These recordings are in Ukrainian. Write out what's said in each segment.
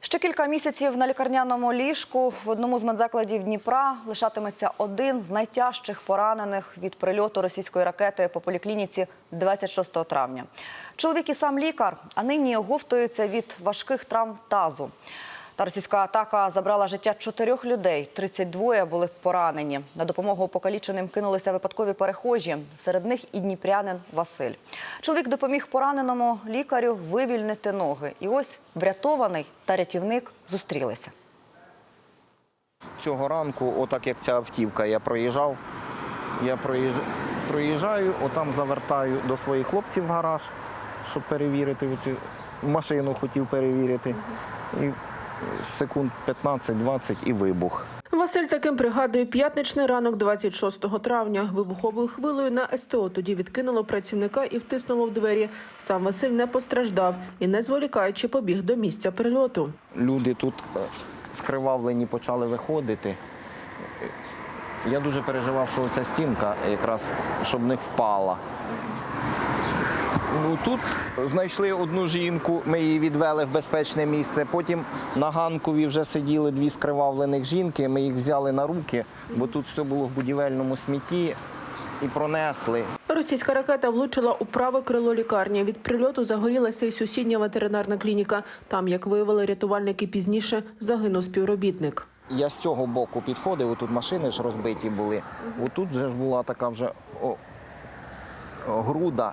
Ще кілька місяців на лікарняному ліжку в одному з медзакладів Дніпра лишатиметься один з найтяжчих поранених від прильоту російської ракети по поліклініці 26 травня. Чоловік і сам лікар, а нині оговтується від важких травм тазу. Та російська атака забрала життя чотирьох людей. 32 були поранені. На допомогу покаліченим кинулися випадкові перехожі. Серед них і дніпрянин Василь. Чоловік допоміг пораненому лікарю вивільнити ноги. І ось врятований та рятівник зустрілися. Цього ранку, отак як ця автівка, я проїжджав. Я проїж... проїжджаю, отам завертаю до своїх хлопців в гараж, щоб перевірити машину хотів перевірити. І секунд 15-20 і вибух. Василь таким пригадує п'ятничний ранок 26 травня. Вибуховою хвилею на СТО тоді відкинуло працівника і втиснуло в двері. Сам Василь не постраждав і, не зволікаючи, побіг до місця прильоту. Люди тут е, скривавлені почали виходити. Я дуже переживав, що ця стінка якраз щоб не впала. Ну, тут знайшли одну жінку, ми її відвели в безпечне місце. Потім на ганкові вже сиділи дві скривавлених жінки. Ми їх взяли на руки, бо тут все було в будівельному смітті і пронесли. Російська ракета влучила у праве крило лікарні. Від прильоту загорілася і сусідня ветеринарна клініка. Там, як виявили рятувальники пізніше, загинув співробітник. Я з цього боку підходив, тут машини ж розбиті були. Отут вже ж була така вже о, о, груда,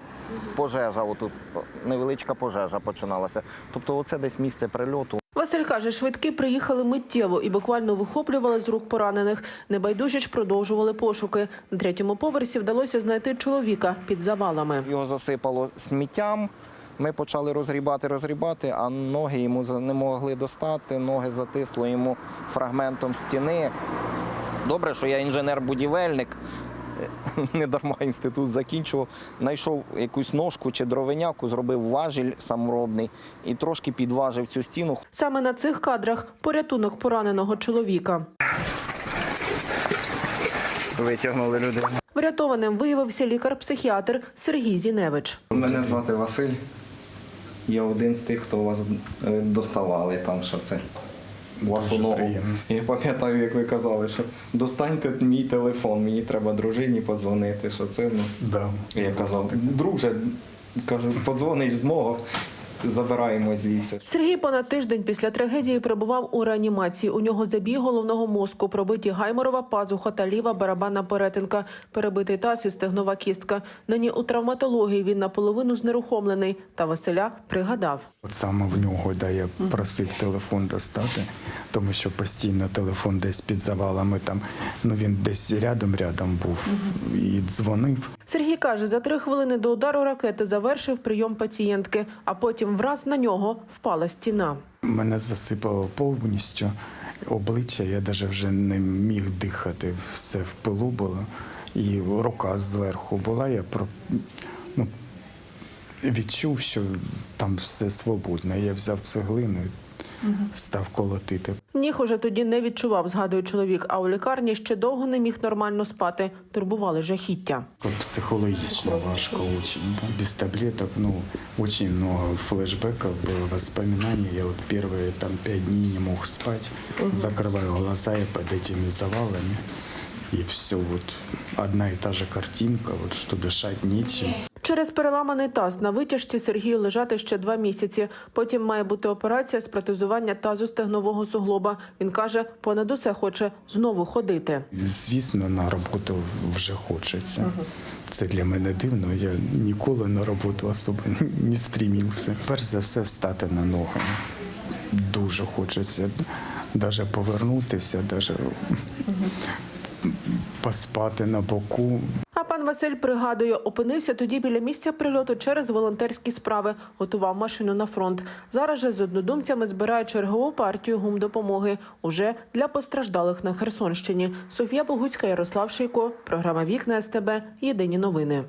пожежа, отут невеличка пожежа починалася. Тобто оце десь місце прильоту. Василь каже, швидкі приїхали миттєво і буквально вихоплювали з рук поранених. Небайдужі ж продовжували пошуки. На третьому поверсі вдалося знайти чоловіка під завалами. Його засипало сміттям. Ми почали розгрібати, розгрібати, а ноги йому не могли достати, ноги затисло йому фрагментом стіни. Добре, що я інженер-будівельник, не дарма інститут закінчував. Знайшов якусь ножку чи дровиняку, зробив важіль саморобний і трошки підважив цю стіну. Саме на цих кадрах порятунок пораненого чоловіка. Витягнули людину. Врятованим виявився лікар-психіатр Сергій Зіневич. Мене звати Василь. Я один з тих, хто вас е, доставали там, що це. Вашу ногу. Я пам'ятаю, як ви казали, що достаньте мій телефон, мені треба дружині подзвонити, що це ну. Да. Я казав, друже, кажу, подзвониш з мого, забираємо звідси. Сергій понад тиждень після трагедії перебував у реанімації. У нього забій головного мозку, пробиті гайморова пазуха та ліва барабанна перетинка, перебитий таз і стегнова кістка. Нині у травматології він наполовину знерухомлений. Та Василя пригадав. От саме в нього, да, я просив телефон достати, тому що постійно телефон десь під завалами там, ну він десь рядом-рядом був і дзвонив. Сергій каже, за три хвилини до удару ракети завершив прийом пацієнтки, а потім враз на нього впала стіна. Мене засипало повністю обличчя, я навіть вже не міг дихати, все в пилу було. І рука зверху була, я про, ну, відчув, що там все свободно. Я взяв цеглину став колотити. Ніг уже тоді не відчував, згадує чоловік. А у лікарні ще довго не міг нормально спати. Турбували жахіття. Как Психологично важко очень. Да? Без таблеток, ну, очень много флешбеков было, воспоминаний. Я вот первые там пять дней не мог спать. Закрываю глаза и под этими завалами. И все вот одна и та же картинка, вот что дышать нечем. Через переламаний таз на витяжці Сергію лежати ще два місяці. Потім має бути операція з протезування тазу стегнового суглоба. Він каже, понад усе хоче знову ходити. Звісно, на роботу вже хочеться. Це для мене дивно. Я ніколи на роботу особо не стрімівся. Перш за все, встати на ноги. Дуже хочеться навіть повернутися, навіть поспати на боку. А пан Василь пригадує, опинився тоді біля місця прильоту через волонтерські справи, готував машину на фронт. Зараз же з однодумцями збирає чергову партію гумдопомоги уже для постраждалих на Херсонщині. Софія Богуцька, Ярослав Шийко, програма Вікна СТБ. Єдині новини.